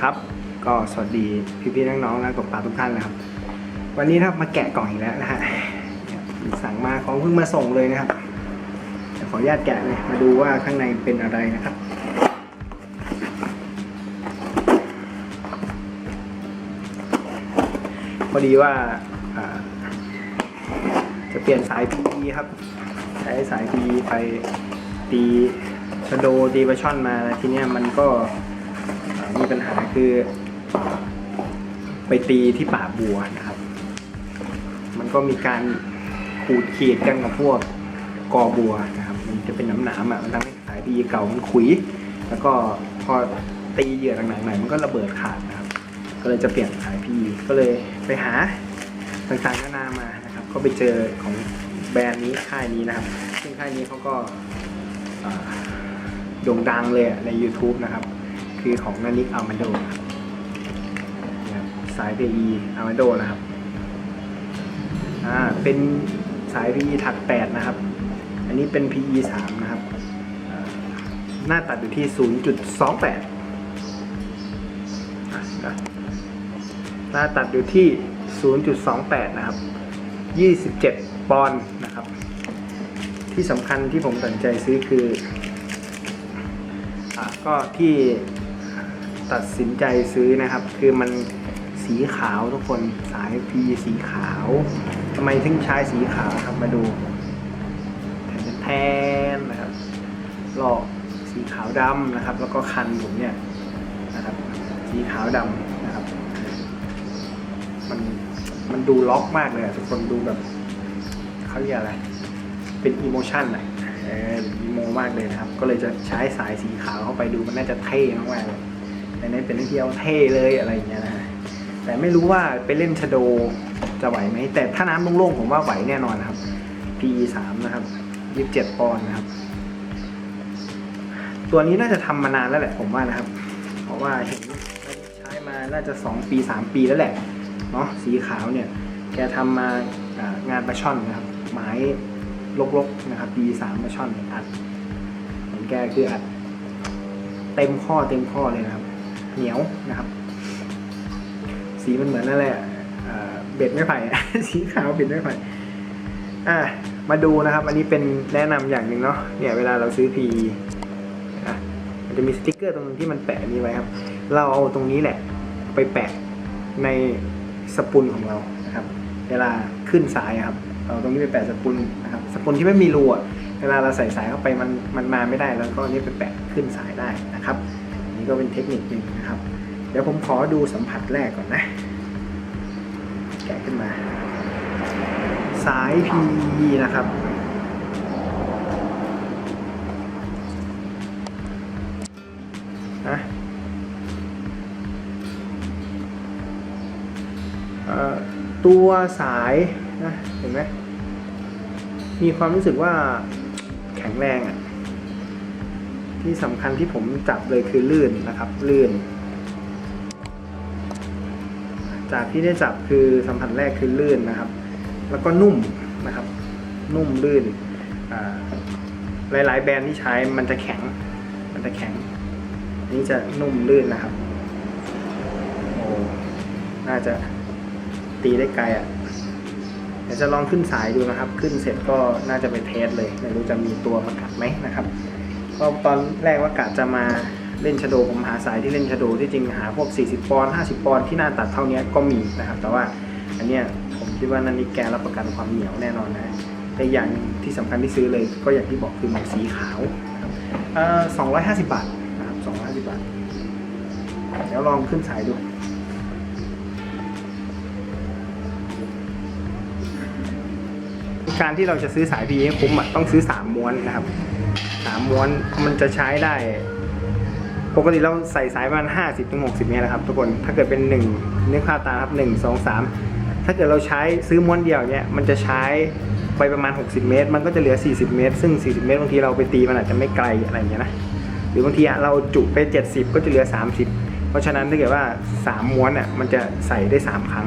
ครับ ก็สวัสดีพี่ๆน้องๆนะกบปลาทุกท่านนะครับ วันนี้นะครับมาแกะกล่องอีกแล้วนะฮะสั่งมาของเพิ่งมาส่งเลยนะครับขออนุญาตแกะเลยมาดูว่าข้างในเป็นอะไรนะครับพอดีว่าจะเปลี่ยนสาย PE ครับ ใช้สาย PE ไปตีชะโดตีปลาช่อนมาแล้วทีเนี้ยมันก็ มีปัญหาคือ ไปตีที่ป่าบัวนะครับ มันก็มีการขูดขีดกันกับพวกกอบัวนะครับ มันจะเป็นน้ำหนามๆอะมันทำให้สาย PE เก่ามันขุย แล้วก็พอตีเหยื่อหนักๆหน่อยมันก็ระเบิดขาดนะครับ ก็เลยจะเปลี่ยนสาย PE ก็เลยไปหาต่างๆนานามานะครับ ก็ไปเจอของแบรนด์นี้ค่ายนี้นะครับ ซึ่งค่ายนี้เขาก็โด่งดังเลยใน YouTube นะครับ คือของนานิกอัลมาโดนะครับสาย PE อัลมาโดนะครับอ่าเป็นสาย PE ถัก 8 นะครับ อันนี้เป็น PE 3 นะครับ หน้าตัดอยู่ที่ 0.28นะหน้าตัดอยู่ที่ 0.28 นะครับ 27 ปอนด์นะครับ ที่สำคัญที่ผมสนใจซื้อคืออะก็ที่ ตัดสินใจซื้อนะครับ คือมันสีขาวทุกคนสายพีสีขาวทำไมถึงใช้สีขาวครับมาดูแทนๆนะครับลอกสีขาวดำนะครับ แล้วก็คันผมเนี่ยนะครับ สีขาวดำนะครับ มันมันดูล็อกมากเลยทุกคนดูแบบเขาเรียกอะไร เป็นอีโมชันอะอออีโมมากเลยนะครับ ก็เลยจะใช้สายสีขาวเข้าไปดูมันน่าจะเท่มากๆเลย แต่ในเป็นที่เอาเท่เลยอะไรอย่างเงี้ยนะฮะแต่ไม่รู้ว่าไปเล่นชโดจะไหวไหมแต่ถ้าน้ำโล่งๆผมว่าไหวแน่นอนครับ PE สามนะครับยี่สิบเจ็ดปอนด์นะครับ ตัวนี้น่าจะทำมานานแล้วแหละผมว่านะครับ เพราะว่าเห็นใช้มาน่าจะสองปีสามปีแล้วแหละเนาะสีขาวเนี่ย แกทำมาอ่างานปลาช่อนนะครับ ไม้ลกๆนะครับปีสามปลาช่อนอัดของแกคืออัดเต็มข้อเต็มข้อเลยนะครับ เหนียวนะครับ สีมันเหมือนนั่นแหละเบ็ดไม่ไผ่ สีขาวเบ็ดไม่ไผ่อะมาดูนะครับ อันนี้เป็นแนะนำอย่างหนึ่งเนาะเนี่ยเวลาเราซื้อพีอะมันจะมีสติกเกอร์ตรงที่มันแปะนี้ไว้ครับ เราเอาตรงนี้แหละ ไปแปะในสปุลของเรานะครับ เวลาขึ้นสายครับเราตรงนี้ไปแปะสปุลนะครับสปุลที่ไม่มีรูอะเวลาเราใส่สายเข้าไปมันมันมาไม่ได้ แล้วก็อันนี้ไปแปะขึ้นสายได้นะครับ นี้ก็เป็นเทคนิคหนึ่งนะครับ เดี๋ยวผมขอดูสัมผัสแรกก่อนนะ แกะขึ้นมา สาย PE นะครับ นะตัวสายนะเห็นไหมมีความรู้สึกว่าแข็งแรงอะ่ะ ที่สำคัญที่ผมจับเลยคือลื่นนะครับ ลื่น จากที่ได้จับคือสัมผัสแรกคือลื่นนะครับ แล้วก็นุ่มนะครับ นุ่มลื่นอ่าหลาย ๆ แบรนด์ที่ใช้มันจะแข็ง มันจะแข็งอันนี้จะนุ่มลื่นนะครับโอ้น่าจะตีได้ไกลอะเดี๋ยวจะลองขึ้นสายดูนะครับ ขึ้นเสร็จก็น่าจะไปเทสเลยไม่รู้จะมีตัวมากัดไหมนะครับ ก็ตอนแรกว่ากะจะมาเล่นชโดผมหาสายที่เล่นชโดที่จริงหาพวก 40 ปอนด์ 50 ปอนด์ที่หน้าตัดเท่านี้ก็มีนะครับ แต่ว่าอันเนี้ยผมคิดว่านันนี่แกรับประกันความเหนียวแน่นอนนะแต่อย่างที่สำคัญที่ซื้อเลยก็อย่างที่บอกคือมันสีขาวนะครับเอ่อ250บาทนะครับ250บบาท เดี๋ยวลองขึ้นสายดูการที่เราจะซื้อสาย PE ให้คุ้มต้องซื้อ 3 ม้วนนะครับ 3ม้วนมันจะใช้ได้ ปกติเราใส่สายประมาณ50ถึง60เมตรนะครับ ทุกคนถ้าเกิดเป็น1นึกภาพตามครับ1 2 3 ถ้าเกิดเราใช้ซื้อม้วนเดียวเนี่ยมันจะใช้ไปประมาณ 60 เมตร มันก็จะเหลือ 40 เมตร ซึ่ง 40 เมตรบางทีเราไปตีมันอาจจะไม่ไกลอะไรอย่างเงี้ยนะหรือบางทีเราจุไป 70 ก็จะเหลือ 30 เพราะฉะนั้นถ้าเกิดว่า 3 ม้วนอะมันจะใส่ได้ 3 ครั้ง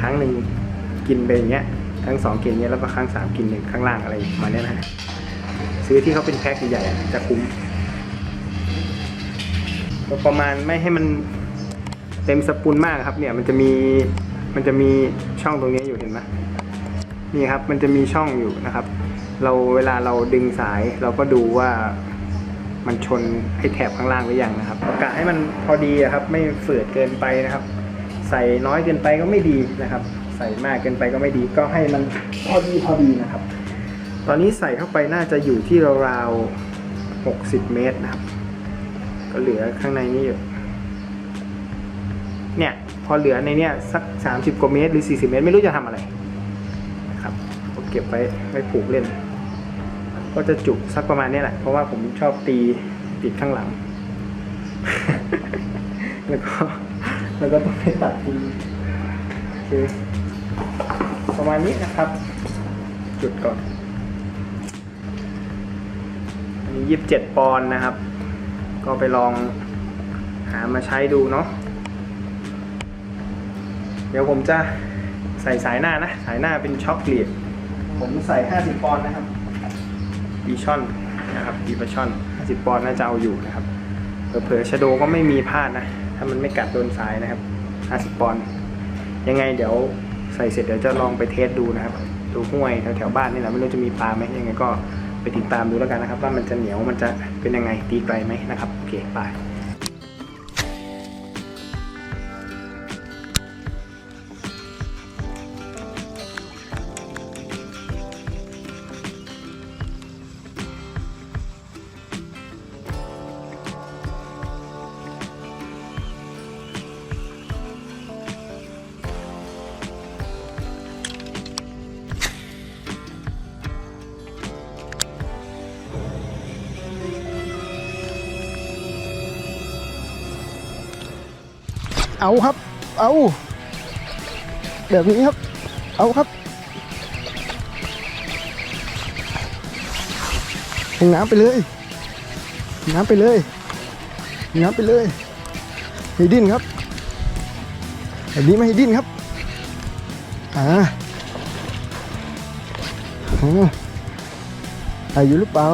ครั้งหนึ่งกินไปอย่างเงี้ยครั้งสองกินเงี้ยแล้วก็ครั้งสามกินหนึ่งข้างล่างอะไรประมาณเนี้ยนะ ซื้อที่เขาเป็นแพ็คใหญ่ๆจะคุ้มก็ประมาณไม่ให้มันเต็มสปูลมากครับ เนี่ยมันจะมีมันจะมีช่องตรงนี้อยู่เห็นไหมนี่ครับมันจะมีช่องอยู่นะครับ เราเวลาเราดึงสายเราก็ดูว่ามันชนไอ้แถบข้างล่างหรือยังนะครับกะให้มันพอดีครับ ไม่เฝืดเกินไปนะครับ ใส่น้อยเกินไปก็ไม่ดีนะครับ ใส่มากเกินไปก็ไม่ดีก็ให้มันพอดีพอดีนะครับ อนนี้ใส่เข้าไปน่าจะอยู่ที่ราวๆ60 เมตรนะครับ ก็เหลือข้างในนี้อยู่ เนี่ยพอเหลือในเนี้ยสัก 30 กว่าเมตรหรือ 40 เมตรไม่รู้จะทำอะไรนะครับผมเก็บไว้ไว้ผูกเล่น ก็จะจุกสักประมาณนี้แหละ เพราะว่าผมชอบตีติดข้างหลัง แล้วก็แล้วก็ต้องไปตัดทีโอเคประมาณนี้นะครับ จุดก่อน อันนี้ยี่สิบเจ็ดปอนด์นะครับ ก็ไปลองหามาใช้ดูเนาะเดี๋ยวผมจะใส่สายหน้านะ สายหน้าเป็นช็อคลียดผมใส่ 50 ปอนด์นะครับดีชอนนะครับดีปช่อน 50 ปอนด์น่าจะเอาอยู่นะครับเผลอๆชโดก็ไม่มีพลาดนะ ถ้ามันไม่กัดโดนสายนะครับ 50 ปอนด์ยังไงเดี๋ยวใส่เสร็จเดี๋ยวจะลองไปเทสดูนะครับ ดูห้วยแถวๆบ้านนี่แหละไม่รู้จะมีปลาไหมยังไงก็ ไปติดตามดูแล้วกันนะครับ ว่ามันจะเหนียวมันจะเป็นยังไงตีไกลไหมนะครับโอเคไป เอาครับ เอาแบบนี้ครับ เอาครับลงน้ำไปเลยน้ำไปเลยน้ำไปเลยให้ดิ้นครับแบบนี้ไม่ให้ดิ้นครับอ่าอ่าอายุหรือเปล่า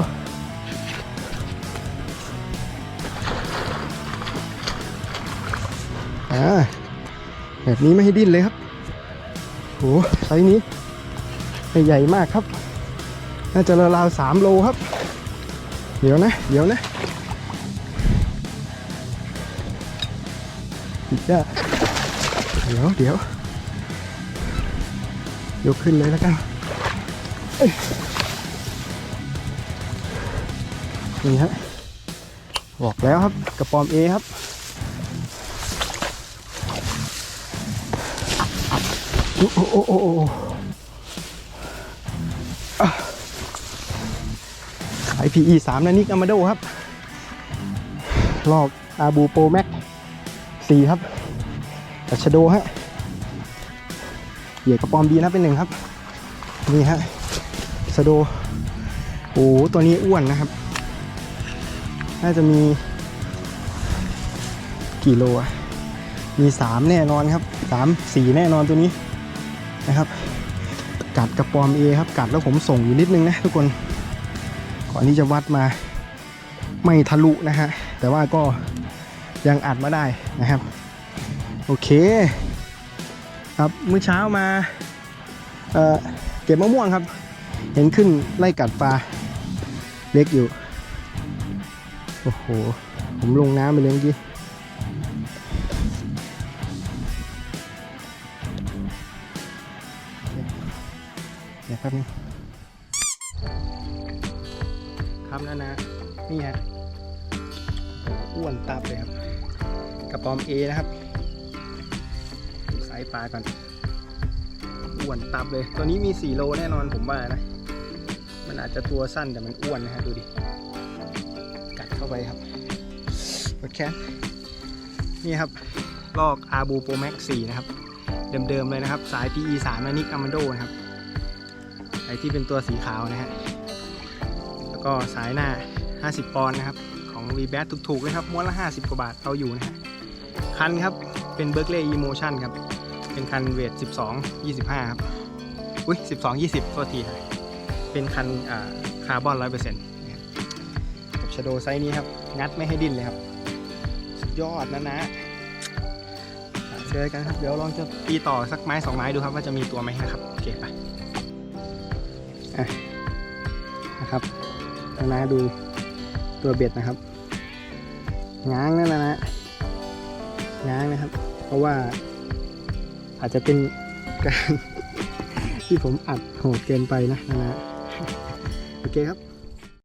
อ่าแบบนี้ไม่ให้ดิ้นเลยครับโหไซส์นี้ใหญ่มากครับ น่าจะราวๆสามโลครับ เดี๋ยวนะ เดี๋ยวนะอีกจ้ะเดี๋ยวเดี๋ยวยกขึ้นเลยแล้วกันนี่ฮะบอกแล้วครับกระปอมเอครับ โอ้โอ้โอ้ไอพีอีสามนานิกอามาโดครับลอกอาบูโปรแม็กสี่ครับตัชโดฮะเหยียดกระปอมดีนะเป็นหนึ่งครับ นี่ฮะสโด โอ้ตัวนี้อ้วนนะครับ น่าจะมีกี่โลอะมีสามแน่นอนครับสามสี่แน่นอนตัวนี้ นะครับ กัดกระปอมเอครับ กัดแล้วผมส่งอยู่นิดนึงนะทุกคนก่อนที่จะวัดมาไม่ทะลุนะฮะ แต่ว่าก็ยังอัดมาได้นะครับ โอเค ครับเมื่อเช้ามาเเก็บมะม่วงครับ เห็นขึ้นไล่กัดปลาเล็กอยู่ โอ้โห ผมลงน้ำไปเลยเมื่อกี้ เดี๋ยวแป๊บนึงครับนะนะนี่ฮะอ้วนตับเลยครับกระปอมเอนะครับสายปลาก่อนอ้วนตับเลย ตัวนี้มี 4 โลแน่นอนผมว่านะ มันอาจจะตัวสั้นแต่มันอ้วนนะฮะดูดิ กัดเข้าไปครับโอเคนี่ครับ ลอกอาบูโปรแม็ก4นะครับ เดิมๆเลยนะครับ สาย PE 3นานิกอามันโดนะครับ ไอที่เป็นตัวสีขาวนะฮะ แล้วก็สายหน้า 50 ปอนด์นะครับ ของ v b a t ถูกๆเลยครับม้วนละ 50 กว่าบาทเอาอยู่นะฮะ คันครับ เป็น Berkeley Emotion ครับ เป็นคันเวท 12 25 ครับ อุ้ย 12 20โทษทีนะเป็นคันคาร์บอน100%นะครับกับชโดไซส์นี้ครับ งัดไม่ให้ดิ้นเลยครับสุดยอดนะนะเจอกันครับ เดี๋ยวลองจะตีต่อสักไม้สองไม้ดูครับว่าจะมีตัวไหมนะครับ โอเคไป นะครับนานาดูตัวเบ็ดนะครับง้างนั่นนะนะง้างนะครับ เพราะว่าอาจจะเป็นการที่ผมอัดโหดเกินไปนะนะนะโอเคครับ